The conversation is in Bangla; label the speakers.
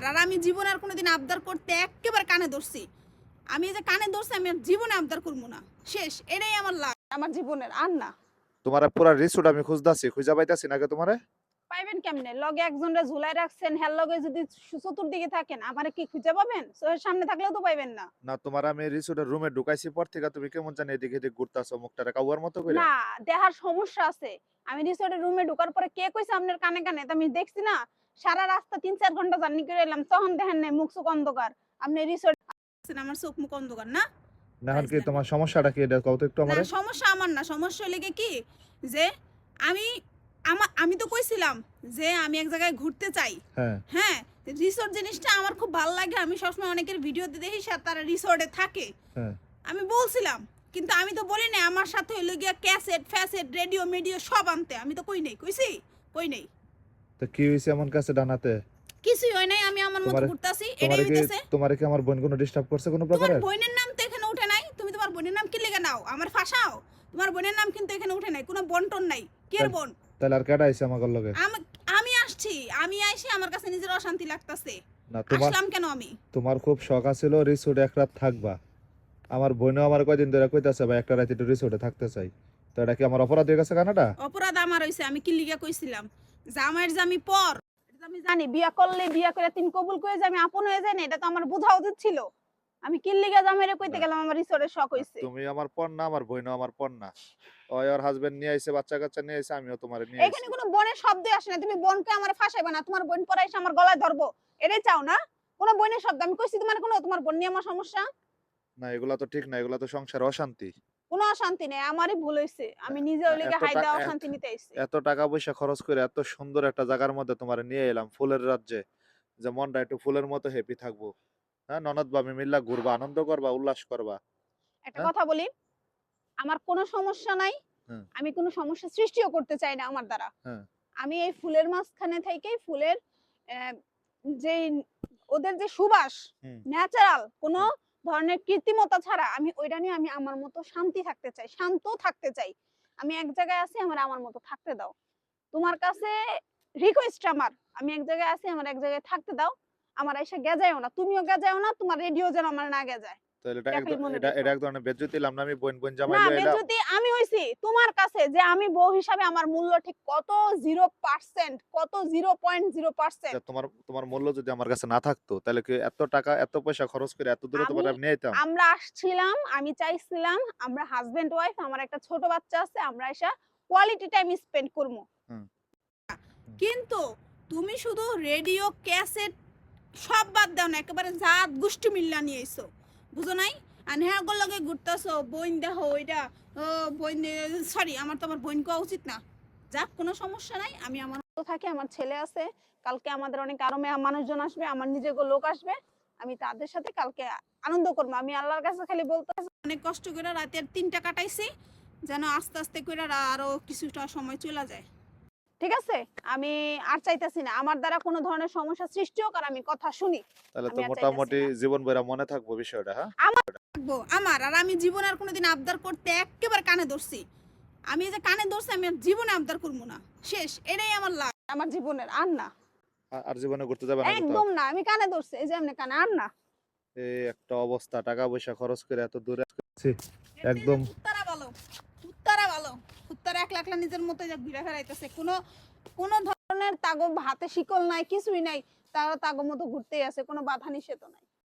Speaker 1: আমার আর আমি জীবনে আর কোনোদিন আবদার করতে একেবারে কানে ধরছি। আমি যে কানে ধরছি আমি আর জীবনে আবদার করব না। শেষ এটাই আমার লাগ আমার জীবনের আর না।
Speaker 2: তোমার পুরা রিসোর্ট আমি খুঁজতাছি খুঁজা পাইতাছি নাকি তোমারে?
Speaker 1: পাইবেন কেমনে? লগে একজনরে ঝুলাই রাখছেন হের লগে যদি চতুর্দিকে থাকেন আমারে কি খুঁজে পাবেন? চোখের সামনে থাকলেও তো পাইবেন না।
Speaker 2: না তোমার আমি রিসোর্টের রুমে ঢুকাইছি পর থেকে তুমি কেমন জানি এদিকে এদিকে ঘুরতাছো মুখটা কাউয়ার মতো করে
Speaker 1: না দেহার সমস্যা আছে। আমি রিসোর্টের রুমে ঢোকার পরে কে কইছে আপনার কানে কানে? তো আমি দেখছি না। সারা রাস্তা তিন চার ঘণ্টা জার্নি করে এলাম তখন দেখেন নাই মুখ চোখ অন্ধকার। আপনি রিসোর্ট আমার চোখ মুখ অন্ধকার না?
Speaker 2: না কি তোমার সমস্যাটা কি এটা? কও তো একটু
Speaker 1: না সমস্যা আমার না সমস্যা হলে কি? যে আমি আমার আমি তো কইছিলাম যে আমি এক জায়গায় ঘুরতে চাই।
Speaker 2: হ্যাঁ।
Speaker 1: হ্যাঁ রিসোর্ট জিনিসটা আমার খুব ভালো লাগে আমি সবসময় অনেকের ভিডিওতে দেখি তারা রিসোর্টে থাকে।
Speaker 2: হ্যাঁ।
Speaker 1: আমি বলছিলাম কিন্তু আমি তো বলি না আমার সাথে হইল গিয়া ক্যাসেট ফ্যাসেট রেডিও মেডিও সব আনতে আমি তো কই নেই কইছি? কই নেই?
Speaker 2: তো কি হইছে এমন কাছে ডানাতে?
Speaker 1: কিছুই হয় নাই আমি আমার মতো ঘুরতাছি এটাই
Speaker 2: তোমারে
Speaker 1: হইতেছে।
Speaker 2: তোমারে কি আমার বোন কোনো ডিস্টার্ব করছে কোনো
Speaker 1: তোমার বোনের নাম তো এখানে নাই তুমি তোমার বোনের নাম কি লেগে নাও? আমার ফাঁসাও। তোমার বোনের নাম কিন্তু এখানে নাই কোনো বন্টন নাই। কে
Speaker 2: তাই-
Speaker 1: বোন?
Speaker 2: তাহলে আর কেডা আইছে আমার লগে?
Speaker 1: আমি আসছি আমি আইসি আমার কাছে নিজের অশান্তি লাগতাছে।
Speaker 2: না তোমার
Speaker 1: আসলাম কেন আমি?
Speaker 2: তোমার খুব শখ আছিল রিসোর্টে এক রাত থাকবা। আমার বোনও আমার কয়দিন ধরে কইতাছে ভাই একটা রাত একটু রিসোর্টে থাকতে চাই। তো এটা কি আমার অপরাধ হয়ে গেছে কানাডা?
Speaker 1: অপরাধ আমার হইছে আমি কি লিগা কইছিলাম? জামাইয়ের যে পর। আমি জানি বিয়া করলে বিয়া করে তিন কবুল করে যে আমি আপন হয়ে যাই না এটা তো আমার বোঝা উচিত ছিল। আমি কি জামাইরে কইতে গেলাম আমার রিসোর্টের শখ হইছে।
Speaker 2: তুমি আমার পণ না আমার বোনও আমার পণ না। ওই ওর হাজবেন্ড নিয়ে আইছে বাচ্চা কাচ্চা নিয়ে আইছে আমিও তোমারে নিয়ে
Speaker 1: এখানে কোনো বোনের শব্দ আসে না তুমি বোনকে আমার ফাঁসাইবে না তোমার বোন পরে আমার গলায় ধরবো। এটাই চাও না কোনো বোনের শব্দ আমি কইছি তোমার কোনো তোমার বোন নিয়ে আমার সমস্যা?
Speaker 2: না এগুলা তো ঠিক না এগুলা তো সংসার অশান্তি।
Speaker 1: কোনো অশান্তি নেই আমারই ভুল হইছে। আমি নিজে ওই লিগে
Speaker 2: এত
Speaker 1: হাইদা অশান্তি নিতে আইছি।
Speaker 2: এত টাকা পয়সা খরচ করে এত সুন্দর একটা জায়গার মধ্যে তোমারে নিয়ে এলাম ফুলের রাজ্যে। যে মনটা একটু ফুলের মতো হ্যাপি থাকব। হ্যাঁ ননদ বামি মিল্লা ঘুরবা আনন্দ করবা উল্লাস করবা।
Speaker 1: একটা
Speaker 2: হ্যাঁ?
Speaker 1: কথা বলি আমার কোনো সমস্যা নাই
Speaker 2: হ্যাঁ।
Speaker 1: আমি কোনো সমস্যা সৃষ্টিও করতে চাই না আমার দ্বারা।
Speaker 2: হ্যাঁ।
Speaker 1: আমি এই ফুলের মাঝখানে থেকেই ফুলের যে ওদের যে সুবাস ন্যাচারাল কোনো ধরনের কৃত্রিমতা ছাড়া আমি ওইটা নিয়ে আমি আমার মতো শান্তি থাকতে চাই শান্ত থাকতে চাই। আমি এক জায়গায় আছি, আমার আমার মতো থাকতে দাও। তোমার কাছে রিকোয়েস্ট আমার, আমি এক জায়গায় আছি, আমার এক জায়গায় থাকতে দাও। আমার এসে গেজায়ও না, তুমিও গেজায়ও না, তোমার রেডিও যেন আমার না গেজায়।
Speaker 2: তাহলে এটা
Speaker 1: এটা খালি
Speaker 2: একদম এটা এক ধরনের বেজ্জতি না আমি বোন বোন জামাই
Speaker 1: না
Speaker 2: লয়ে
Speaker 1: আমি হইছি তোমার কাছে যে আমি বউ হিসাবে আমার মূল্য ঠিক কত জিরো পার্সেন্ট কত জিরো পয়েন্ট জিরো পার্সেন্ট?
Speaker 2: যে তোমার তোমার মূল্য যদি আমার কাছে না থাকতো তাহলে কি এত টাকা এত পয়সা খরচ করে এত দূরে তোমার
Speaker 1: আমি-
Speaker 2: আমি
Speaker 1: আমরা আসছিলাম আমি চাইছিলাম আমরা হাজবেন্ড ওয়াইফ আমার একটা ছোট বাচ্চা আছে আমরা এসে কোয়ালিটি টাইম স্পেন্ড করব কিন্তু তুমি শুধু রেডিও ক্যাসেট সব বাদ দাও না একেবারে জাত গোষ্ঠী মিল্লা নিয়ে এসো বুঝো নাই? আর হ্যাঁ লগে ঘুরতেছো, বইন দেহ ওইটা বইন সরি আমার তো আমার বইন কোয়া উচিত না। যাক, কোনো সমস্যা নাই, আমি আমার মতো থাকি, আমার ছেলে আছে, কালকে আমাদের অনেক আরও মানুষজন আসবে, আমার নিজের লোক আসবে, আমি তাদের সাথে কালকে আনন্দ করব, আমি আল্লাহর কাছে খালি বলতে অনেক কষ্ট করে রাতের তিনটা কাটাইছি, যেন আস্তে আস্তে করে আরও কিছুটা সময় চলে যায়। ঠিক আছে? আমি আর চাইতেছি না। আমার দ্বারা কোনো ধরনের সমস্যা সৃষ্টি হোক আর আমি কথা শুনি।
Speaker 2: তাহলে তো মোটামুটি জীবন বইরা মনে থাকব বিষয়টা হ্যাঁ?
Speaker 1: আমার থাকব আমার। আর আমি জীবনে আর কোনোদিন আবদার করতে একেবারে কানে ধরছি। আমি যে কানে ধরছি আমি আর জীবনে আবদার করব না। শেষ এটাই আমার লাভ। আমার জীবনের আর না।
Speaker 2: আর জীবনে ঘুরতে যাবে না
Speaker 1: একদম না। আমি কানে ধরছি এই যে এমনি কানে আর না।
Speaker 2: এই একটা অবস্থা টাকা পয়সা খরচ করে এত দূরে একদম
Speaker 1: উত্তরা ভালো উত্তরা ভালো উত্তরা নিজের মতো ঘুরে ফেরাইতেছে কোনো কোনো ধরনের তাগো হাতে শিকল নাই, কিছুই নাই, তারা তাগো মতো ঘুরতেই আছে, কোনো বাধা নিষেধ নাই।